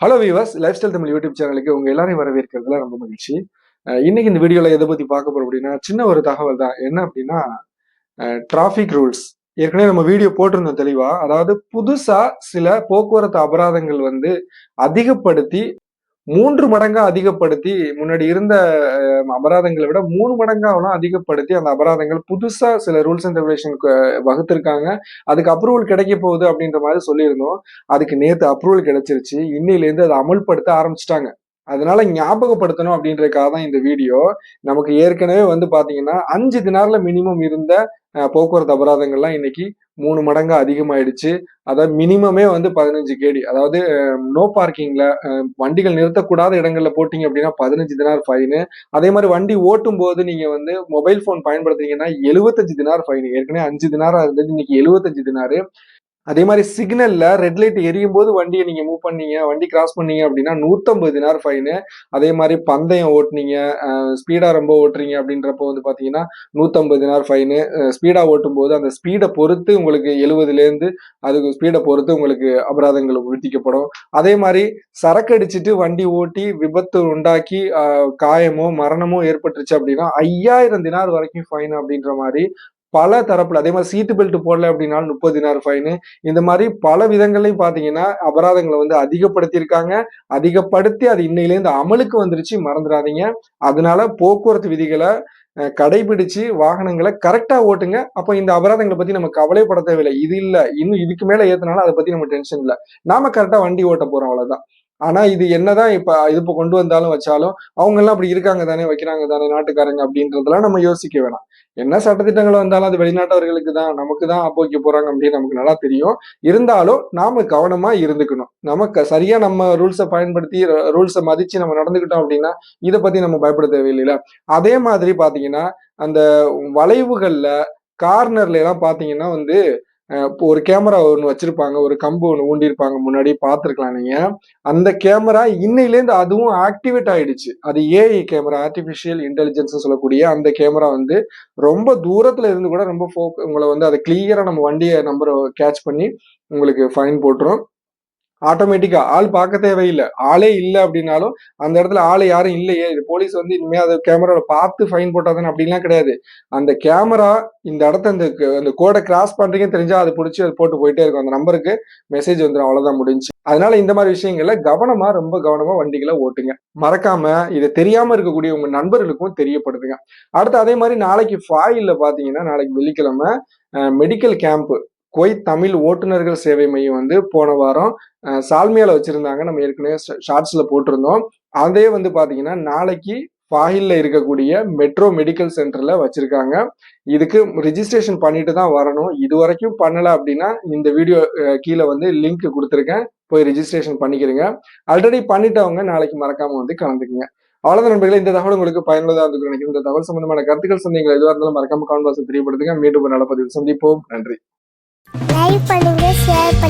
Hello viewers lifestyle Tamil YouTube சேனலுக்கு உங்க எல்லாரையும் வரவேற்கிறதுல ரொம்ப மகிழ்ச்சி. இன்னைக்கு இந்த வீடியோல எதை பத்தி பார்க்க போறோம் அப்படின்னா சின்ன ஒரு தகவல் தான். என்ன அப்படின்னா டிராஃபிக் ரூல்ஸ் ஏற்கனவே நம்ம வீடியோ போட்டிருந்தோம் தெளிவா. அதாவது புதுசா சில போக்குவரத்து அபராதங்கள் வந்து அதிகப்படுத்தி மூன்று மடங்கா அதிகப்படுத்தி முன்னாடி இருந்த அபராதங்களை விட மூணு மடங்காவெல்லாம் அதிகப்படுத்தி அந்த அபராதங்கள் புதுசா சில ரூல்ஸ் அண்ட் ரெகுலேஷன் வகுத்திருக்காங்க. அதுக்கு அப்ரூவல் கிடைக்க போகுது அப்படின்ற மாதிரி சொல்லியிருந்தோம். அதுக்கு நேற்று அப்ரூவல் கிடைச்சிருச்சு. இன்னையிலேருந்து அதை அமல்படுத்த ஆரம்பிச்சிட்டாங்க. அதனால ஞாபகப்படுத்தணும் அப்படின்றதுக்காக தான் இந்த வீடியோ. நமக்கு ஏற்கனவே வந்து பாத்தீங்கன்னா அஞ்சு தினார்ல மினிமம் இருந்த போக்குவரத்து அபராதங்கள்லாம் இன்னைக்கு மூணு மடங்கு அதிகமாயிடுச்சு. அதாவது மினிமமே வந்து பதினஞ்சு கேடி. அதாவது நோ பார்க்கிங்ல வண்டிகள் நிறுத்தக்கூடாத இடங்கள்ல போட்டீங்க அப்படின்னா பதினஞ்சு தினார் ஃபைனு அதே மாதிரி வண்டி ஓட்டும் போது நீங்க வந்து மொபைல் போன் பயன்படுத்துறீங்கன்னா எழுபத்தஞ்சு தினார் ஃபைன் ஏற்கனவே அஞ்சு தினாரா இருந்தது இன்னைக்கு எழுபத்தஞ்சு தினாரு. அதே மாதிரி சிக்னல்ல ரெட் லைட் எரியும் போது வண்டியை நீங்க மூவ் பண்ணீங்க வண்டி கிராஸ் பண்ணீங்க அப்படின்னா நூத்தம்பது தினார் ஃபைனு அதே மாதிரி பந்தயம் ஓட்டுனீங்க ஸ்பீடா ரொம்ப ஓட்டுறீங்க அப்படின்றப்போ வந்து பாத்தீங்கன்னா நூத்தம்பது தினார் ஃபைனு ஸ்பீடா ஓட்டும் போது அந்த ஸ்பீடை பொறுத்து உங்களுக்கு எழுபதுல இருந்து அதுக்கு ஸ்பீடை பொறுத்து உங்களுக்கு அபராதங்கள் விதிக்கப்படும். அதே மாதிரி சரக்கு அடிச்சுட்டு வண்டி ஓட்டி விபத்து உண்டாக்கி காயமோ மரணமோ ஏற்பட்டுருச்சு அப்படின்னா ஐயாயிரம் தினார் வரைக்கும் ஃபைன் அப்படின்ற மாதிரி பல தரப்புல அதே மாதிரி சீட்டு பெல்ட் போடல அப்படின்னாலும் முப்பது தினார் ஃபைனு இந்த மாதிரி பல விதங்கள்லையும் பாத்தீங்கன்னா அபராதங்களை வந்து அதிகப்படுத்தியிருக்காங்க. அதிகப்படுத்தி அது இன்னையிலேருந்து அமலுக்கு வந்துருச்சு மறந்துடாதீங்க. அதனால போக்குவரத்து விதிகளை கடைபிடிச்சு வாகனங்களை கரெக்டா ஓட்டுங்க. அப்போ இந்த அபராதங்களை பத்தி நம்ம கவலைப்பட தேவையில்லை. இது இல்லை. இன்னும் இதுக்கு மேல ஏத்தினாலும் அதை பத்தி நம்ம டென்ஷன் இல்லை. நாம கரெக்டா வண்டி ஓட்ட போறோம் அவ்வளவுதான். ஆனா இது என்னதான் இப்ப இது இப்ப கொண்டு வந்தாலும் வச்சாலும் அவங்க எல்லாம் அப்படி இருக்காங்க தானே வைக்கிறாங்க தானே நாட்டுக்காரங்க அப்படின்றதெல்லாம் நம்ம யோசிக்க வேணாம். என்ன சட்டத்திட்டங்கள் வந்தாலும் அது வெளிநாட்டவர்களுக்கு தான் நமக்கு தான் அப்போக்க போறாங்க அப்படின்னு நமக்கு நல்லா தெரியும். இருந்தாலும் நாம கவனமா இருந்துக்கணும். நமக்கு சரியா நம்ம ரூல்ஸை பயன்படுத்தி ரூல்ஸை மதிச்சு நம்ம நடந்துக்கிட்டோம் அப்படின்னா இதை பத்தி நம்ம பயப்பட தேவையில்லைல. அதே மாதிரி பாத்தீங்கன்னா அந்த வளைவுகள்ல கார்னர்ல எல்லாம் பாத்தீங்கன்னா வந்து இப்போ ஒரு கேமரா ஒன்று வச்சிருப்பாங்க ஒரு கம்பு ஒன்று ஊண்டியிருப்பாங்க முன்னாடி பார்த்துருக்கலாம் நீங்கள் அந்த கேமரா இன்னையிலேருந்து அதுவும் ஆக்டிவேட் ஆயிடுச்சு. அது ஏஐ கேமரா ஆர்டிஃபிஷியல் இன்டெலிஜென்ஸ் சொல்லக்கூடிய அந்த கேமரா வந்து ரொம்ப தூரத்தில் இருந்து கூட ரொம்ப ஃபோக் உங்களை வந்து அதை கிளியராக நம்ம வண்டியை நம்பரை கேட்ச் பண்ணி உங்களுக்கு ஃபைன் போட்டுரும். ஆட்டோமேட்டிக்கா ஆள் பார்க்க தேவையில்லை. ஆளே இல்லை அப்படின்னாலும் அந்த இடத்துல ஆள் யாரும் இல்லையே. இது போலீஸ் வந்து இனிமே அதை கேமராவில் பார்த்து ஃபைன் போட்டாதானே அப்படிலாம் கிடையாது. அந்த கேமரா இந்த இடத்த அந்த அந்த கோடை கிராஸ் பண்றீங்கன்னு தெரிஞ்சா அது பிடிச்சி அது போட்டு போயிட்டே இருக்கும். அந்த நம்பருக்கு மெசேஜ் வந்துடும் அவ்வளவுதான் முடிஞ்சு. அதனால இந்த மாதிரி விஷயங்கள்ல கவனமா ரொம்ப கவனமா வண்டிகளை ஓட்டுங்க. மறக்காம இதை தெரியாம இருக்கக்கூடிய உங்க நண்பர்களுக்கும் தெரியப்படுத்துங்க. அடுத்து அதே மாதிரி நாளைக்கு ஃபாயில்ல பாத்தீங்கன்னா நாளைக்கு வெள்ளிக்கிழமை மெடிக்கல் கேம்ப் குவைத் தமிழ் ஓட்டுநர்கள் சேவை மையம் வந்து போன வாரம் சால்மியால வச்சிருந்தாங்க. நம்ம ஏற்கனவே ஷார்ட்ஸ்ல போட்டிருந்தோம். அதே வந்து பாத்தீங்கன்னா நாளைக்கு ஃபாஹில்ல இருக்கக்கூடிய மெட்ரோ மெடிக்கல் சென்டர்ல வச்சிருக்காங்க. இதுக்கு ரிஜிஸ்ட்ரேஷன் பண்ணிட்டு தான் வரணும். இது வரைக்கும் பண்ணல அப்படின்னா இந்த வீடியோ கீழே வந்து லிங்க் கொடுத்துருக்கேன். போய் ரிஜிஸ்ட்ரேஷன் பண்ணிக்கிறீங்க ஆல்ரெடி பண்ணிட்டவங்க நாளைக்கு மறக்காம வந்து கலந்துக்குங்க. அவ்வளவு நண்பர்களே இந்த தகவல் உங்களுக்கு பயனுள்ளதாக இருக்கு நினைக்கிறேன். இந்த தகவல் சம்பந்தமான கருத்துக்கள் சந்தேகங்கள் எதுவாக இருந்தாலும் மறக்காம கான்வாசம் தெரியப்படுத்துங்க. மீண்டும் ஒரு நல்ல பதிவில் சந்திப்போம். நன்றி. லைக் பண்ணுங்க ஷேர் பண்ணுங்க